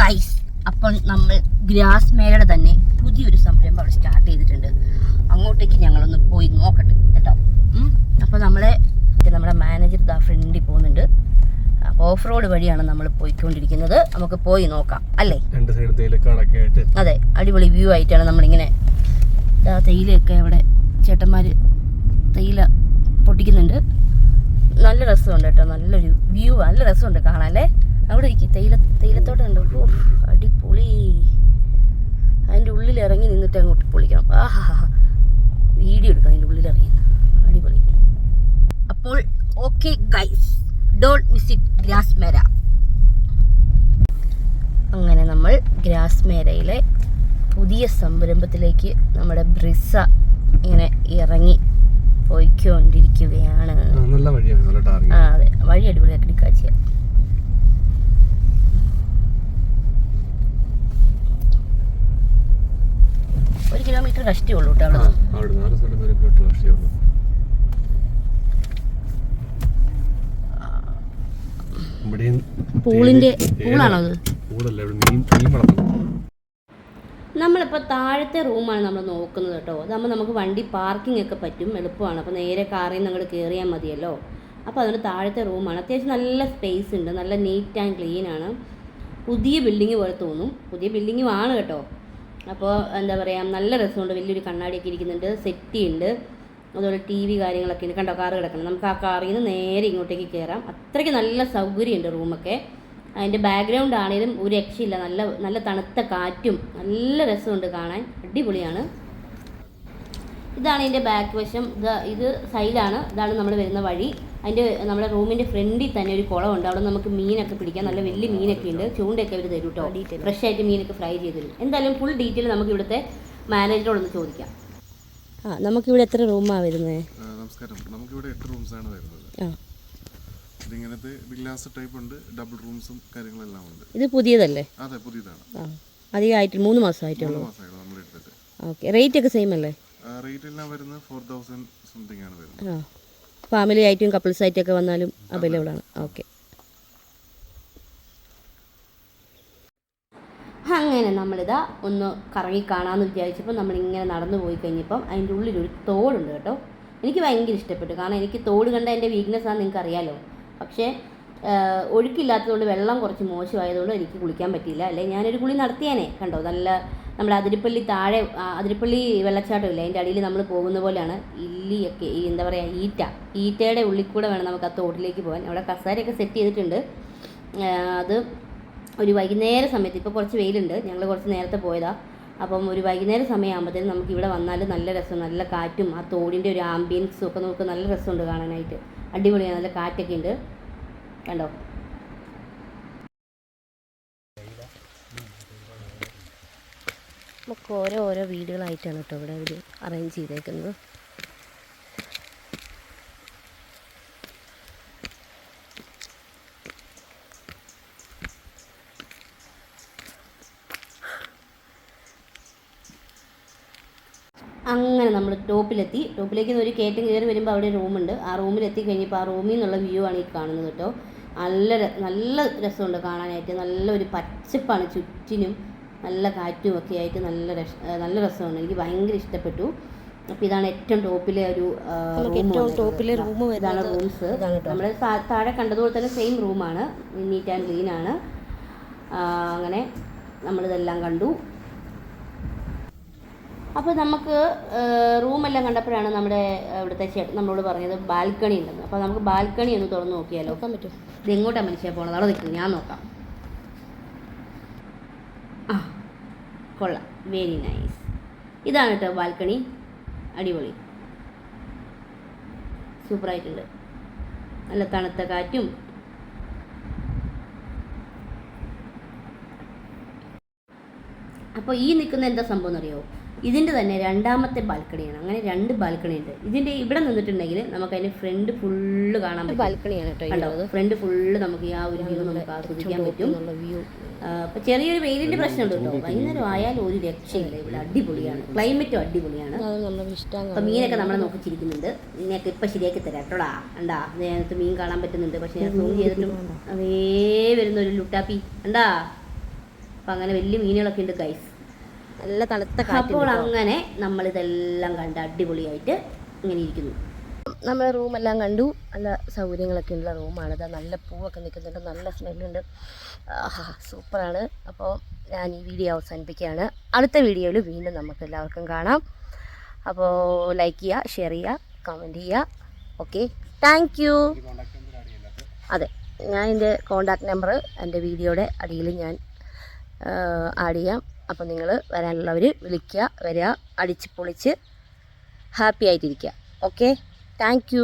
Guys അപ്പോൾ നമ്മൾ grass മേലയുടെ തന്നെ പുതിയൊരു സംരംഭം അവിടെ സ്റ്റാർട്ട് ചെയ്തിട്ടുണ്ട്. അങ്ങോട്ടേക്ക് ഞങ്ങളൊന്ന് പോയി നോക്കട്ടെ കേട്ടോ. അപ്പോൾ നമ്മളെ നമ്മുടെ മാനേജർ ദാ ഫ്രണ്ടിൽ പോകുന്നുണ്ട്. അപ്പോൾ ഓഫ് റോഡ് വഴിയാണ് നമ്മൾ പോയിക്കൊണ്ടിരിക്കുന്നത്. നമുക്ക് പോയി നോക്കാം അല്ലേ? രണ്ട് സൈഡ് അതെ അടിപൊളി വ്യൂ ആയിട്ടാണ് നമ്മളിങ്ങനെ തേയിലയൊക്കെ അവിടെ ചേട്ടന്മാർ തേയില പൊട്ടിക്കുന്നുണ്ട്. നല്ല രസമുണ്ട് കേട്ടോ നല്ലൊരു വ്യൂ നല്ല രസമുണ്ട് കാണാൻ അല്ലേ? അവിടെ ഇരിക്കും. തേയില തേയിലത്തോട്ടം ഉണ്ട് ഓ അടിപൊളി. അതിന്റെ ഉള്ളിൽ ഇറങ്ങി നിന്നിട്ട് അങ്ങോട്ട് പൊളിക്കണം. ആഹാ വീഡിയോ എടുക്കാം അതിന്റെ ഉള്ളിൽ ഇറങ്ങി. അടിപൊളി. അപ്പോൾ okay guys. Don't visit grass മേര അങ്ങനെ നമ്മൾ ഗ്രാസ്മേരയിലെ പുതിയ സംരംഭത്തിലേക്ക് നമ്മുടെ ബ്രിസ ഇങ്ങനെ ഇറങ്ങി പോയിക്കൊണ്ടിരിക്കുകയാണ്. ആ, അതെ. വഴി അടിപൊളി കാഴ്ച കഷ്ടേ ഉള്ളൂ കേട്ടോ അവിടെ നിന്ന് അവിടെ നാല് സ്ഥലം വരെ കേട്ട് വർഷമുള്ളൂ പൂളിന്റെ പൂളാണോ അത്? നമ്മളിപ്പോൾ താഴത്തെ റൂമാണ് നമ്മൾ നോക്കുന്നത് കേട്ടോ. അതാകുമ്പോൾ നമുക്ക് വണ്ടി പാർക്കിംഗ് ഒക്കെ പറ്റും എളുപ്പമാണ്. അപ്പോൾ നേരെ കാറിൽ നിന്ന് അങ്ങോട്ട് കയറിയാൽ മതിയല്ലോ. അപ്പോൾ അതിന് താഴത്തെ റൂമാണ്. അത്യാവശ്യം നല്ല സ്പേസ് ഉണ്ട് നല്ല നീറ്റ് ആൻഡ് ക്ലീൻ ആണ്. പുതിയ ബിൽഡിംഗ് പോലെ തോന്നും. പുതിയ ബിൽഡിങ്ങും ആണ് കേട്ടോ. അപ്പോൾ എന്താ പറയുക നല്ല രസമുണ്ട്. വലിയൊരു കണ്ണാടിയൊക്കെ ഇരിക്കുന്നുണ്ട്. സെറ്റി ഉണ്ട് അതുപോലെ ടി വി കാര്യങ്ങളൊക്കെ ഉണ്ട്. കണ്ടോ കാറ് കിടക്കണം. നമുക്ക് ആ കാറിൽ നിന്ന് നേരെ ഇങ്ങോട്ടേക്ക് കയറാം അത്രയ്ക്ക് നല്ല സൗകര്യമുണ്ട് റൂമൊക്കെ. അതിന്റെ ബാക്ക്ഗ്രൗണ്ട് ആണെങ്കിലും ഒരു രക്ഷയില്ല. നല്ല നല്ല തണുത്ത കാറ്റും നല്ല രസമുണ്ട് കാണാൻ. അടിപൊളിയാണ്. ഇതാണ് ഇതിന്റെ ബാക്ക് വശം. ഇത് ഇത് സൈഡാണ് ഇതാണ് നമ്മൾ വരുന്ന വഴി. അതിന്റെ നമ്മുടെ റൂമിന്റെ ഫ്രണ്ടിൽ തന്നെ ഒരു കുളമുണ്ട്. അവിടെ നമുക്ക് മീനൊക്കെ പിടിക്കാം നല്ല വലിയ മീനൊക്കെ ഉണ്ട്. ചൂണ്ടയൊക്കെ അവർ തരും കേട്ടോ ഫ്രഷ് ആയിട്ട് മീനൊക്കെ ഫ്രൈ ചെയ്ത് തരും. എന്തായാലും ഫുൾ ഡീറ്റെയിൽ നമുക്ക് ഇവിടുത്തെ മാനേജറോടൊന്ന് ചോദിക്കാം. ആ നമുക്കിവിടെ എത്ര റൂമാണ് വരുന്നത് നമസ്കാരം. നമുക്കിവിടെ എട്ട് റൂംസ് ആണ് വരുന്നത്. ഇതിങ്ങനത്തെ വില്ലാസ് ടൈപ്പ് ഉണ്ട്. ഡബിൾ റൂംസും കാര്യങ്ങളെല്ലാം ഉണ്ട്. ഇത് പുതിയതല്ലേ? അതെ പുതിയതാണ്. അധികമായിട്ട് മൂന്ന് മാസമായിട്ടുള്ളൂ. ഓക്കെ. റേറ്റ് ഒക്കെ സെയിം അല്ലേ? റേറ്റ് എല്ലാം വരുന്നത് ഫോർ തൗസൻഡ് സംതിങ് ആണ് വരുന്നത്. ആ. ഫാമിലി ആയിട്ടും കപ്പിൾസ് ഒക്കെ വന്നാലും അവൈലബിൾ ആണ്. ഓക്കെ അങ്ങനെ നമ്മളിതാ ഒന്ന് കറങ്ങി കാണാമെന്ന് വിചാരിച്ചപ്പോൾ നമ്മളിങ്ങനെ നടന്നു പോയി കഴിഞ്ഞപ്പം അതിന്റെ ഉള്ളിലൊരു തോടുണ്ട് കേട്ടോ. എനിക്ക് ഭയങ്കര ഇഷ്ടപ്പെട്ടു. കാരണം എനിക്ക് തോട് കണ്ട എന്റെ വീക്ക്നെസ് ആണെന്ന് നിങ്ങൾക്ക് അറിയാലോ പക്ഷേ ഒഴുക്കില്ലാത്തതുകൊണ്ട് വെള്ളം കുറച്ച് മോശമായതുകൊണ്ട് എനിക്ക് കുളിക്കാൻ പറ്റിയില്ല. അല്ലെ ഞാനൊരു കുളി നടത്തിയേനെ കണ്ടോ? നല്ല നമ്മുടെ അതിരിപ്പള്ളി താഴെ അതിരിപ്പള്ളി അതിരപ്പള്ളി വെള്ളച്ചാട്ടം ഇല്ലേ അതിന്റെ അടിയിൽ നമ്മൾ പോകുന്ന പോലെയാണ് ഇല്ലിയൊക്കെ ഈ എന്താ പറയുക ഈറ്റ. ഈറ്റയുടെ ഉള്ളിൽ കൂടെ വേണം നമുക്ക് ആ തോട്ടിലേക്ക് പോകാൻ. അവിടെ കസാരയൊക്കെ സെറ്റ് ചെയ്തിട്ടുണ്ട്. അത് ഒരു വൈകുന്നേര സമയത്ത് ഇപ്പോൾ കുറച്ച് വെയിലുണ്ട് ഞങ്ങൾ കുറച്ച് നേരത്തെ പോയതാണ് അപ്പം ഒരു വൈകുന്നേര സമയമാകുമ്പോഴത്തേനും നമുക്ക് ഇവിടെ വന്നാൽ നല്ല രസം നല്ല കാറ്റും ആ തോടിന്റെ ഒരു ആംബിയൻസും ഒക്കെ നമുക്ക് നല്ല രസമുണ്ട് കാണാനായിട്ട്. അടിപൊളിയാണ് നല്ല കാറ്റൊക്കെ ഉണ്ട്. കണ്ടോ? നമുക്ക് ഓരോ ഓരോ വീടുകളായിട്ടാണ് കേട്ടോ ഇവിടെ അവർ അറേഞ്ച് ചെയ്തേക്കുന്നത്. അങ്ങനെ നമ്മൾ ടോപ്പിലെത്തി. ടോപ്പിലേക്ക് ഒരു കയറ്റം കയറി വരുമ്പോൾ അവിടെ റൂമുണ്ട്. ആ റൂമിലെത്തി കഴിഞ്ഞപ്പോൾ ആ റൂമിൽ നിന്നുള്ള വ്യൂ ആണ് ഈ കാണുന്നത് കേട്ടോ. നല്ല നല്ല രസമുണ്ട് കാണാനായിട്ട്. നല്ലൊരു പച്ചപ്പാണ് ചുറ്റിനും. നല്ല കാറ്റും ഒക്കെ ആയിട്ട് നല്ല രസ നല്ല രസമാണ്. എനിക്ക് ഭയങ്കര ഇഷ്ടപ്പെട്ടു. അപ്പോൾ ഇതാണ് ഏറ്റവും ടോപ്പിലെ ഒരു ഏറ്റവും ടോപ്പിലെ വന്നിട്ടുള്ളത്. ഇതാണ് റൂംസ്. നമ്മൾ താഴെ കണ്ടതുപോലെ തന്നെ സെയിം റൂമാണ്. നീറ്റ് ആൻഡ് ക്ലീൻ ആണ്. അങ്ങനെ നമ്മളിതെല്ലാം കണ്ടു. അപ്പോൾ നമുക്ക് റൂമെല്ലാം കണ്ടപ്പോഴാണ് നമ്മുടെ ഇവിടുത്തെ ചേട്ടൻ നമ്മളോട് പറഞ്ഞത് ബാൽക്കണി ഉണ്ടെന്ന്. അപ്പോൾ നമുക്ക് ബാൽക്കണി ഒന്ന് തുറന്ന് നോക്കിയാലോ? നോക്കാൻ പറ്റും ഇത് എങ്ങോട്ടാണ് മനുഷ്യ പോണത്? അവിടെ നിൽക്കുന്നത് ഞാൻ നോക്കാം. ആ കൊള്ളാം. വെരി നൈസ് ഇതാണ് കേട്ടോ ബാൽക്കണി. അടിപൊളി. സൂപ്പറായിട്ടുണ്ട് നല്ല തണുത്ത കാറ്റും. അപ്പോൾ ഈ നിൽക്കുന്ന എന്താ സംഭവം എന്നറിയോ? ഇതിന്റെ തന്നെ രണ്ടാമത്തെ ബാൽക്കണിയാണ്. അങ്ങനെ രണ്ട് ബാൽക്കണി ഉണ്ട് ഇതിന്റെ ഇവിടെ നിന്നിട്ടുണ്ടെങ്കിൽ നമുക്ക് അതിന്റെ ഫ്രണ്ട് ഫുള്ള് കാണാൻ പറ്റും. ബാൽക്കണിയാണ് കേട്ടോ ഫ്രണ്ട് ഫുള്ള് നമുക്ക് ആ ഒരു വ്യൂ നമുക്ക് ആസ്വദിക്കാൻ പറ്റും. വ്യൂ അപ്പോൾ ചെറിയൊരു വെയിലിന്റെ പ്രശ്നമുണ്ട് കേട്ടോ. വൈകുന്നേരം ആയാലും ഒരു രക്ഷയില്ല ഇവിടെ. അടിപൊളിയാണ്. ക്ലൈമറ്റും അടിപൊളിയാണ്. അത് നമ്മൾ ഇഷ്ടം അപ്പൊ മീനൊക്കെ നമ്മളെ നോക്കി ചിരിക്കുന്നുണ്ട് മീനൊക്കെ ഇപ്പൊ ശരിയാക്കി തരാം കേട്ടോടാ ഉണ്ടാ നേരത്തെ മീൻ കാണാൻ പറ്റുന്നുണ്ട്. പക്ഷെ ഞാൻ സൂം ചെയ്തിട്ടും അതേ വരുന്ന ഒരു ലുട്ടാപ്പി. ഉണ്ടാ അപ്പം അങ്ങനെ വലിയ മീനുകളൊക്കെ ഉണ്ട് ഗൈസ് നല്ല തണുത്ത അപ്പോൾ അങ്ങനെ നമ്മൾ ഇതെല്ലാം കണ്ട് അടിപൊളിയായിട്ട് ഇങ്ങനെ ഇരിക്കുന്നു. നമ്മളെ റൂമെല്ലാം കണ്ടു. നല്ല സൗകര്യങ്ങളൊക്കെ ഉള്ള റൂമാണ്. ഇതാ നല്ല പൂവൊക്കെ നിൽക്കുന്നുണ്ട്. നല്ല സ്മെല്ലുണ്ട്. ആഹാ സൂപ്പറാണ്. അപ്പോൾ ഞാൻ ഈ വീഡിയോ അവസാനിപ്പിക്കുകയാണ്. അടുത്ത വീഡിയോയിൽ വീണ്ടും നമുക്ക് എല്ലാവർക്കും കാണാം. അപ്പോൾ ലൈക്ക് ചെയ്യുക ഷെയർ ചെയ്യുക കമന്റ് ചെയ്യുക. ഓക്കെ താങ്ക് യു അതെ ഞാൻ എന്റെ കോണ്ടാക്ട് നമ്പർ എന്റെ വീഡിയോയുടെ അടിയിൽ ഞാൻ ആഡ് ചെയ്യാം. അപ്പോൾ നിങ്ങൾ വരാനുള്ളവർ വിളിക്കുക വരിക അടിച്ച് പൊളിച്ച് ഹാപ്പി ആയിട്ടിരിക്കുക. Okay thank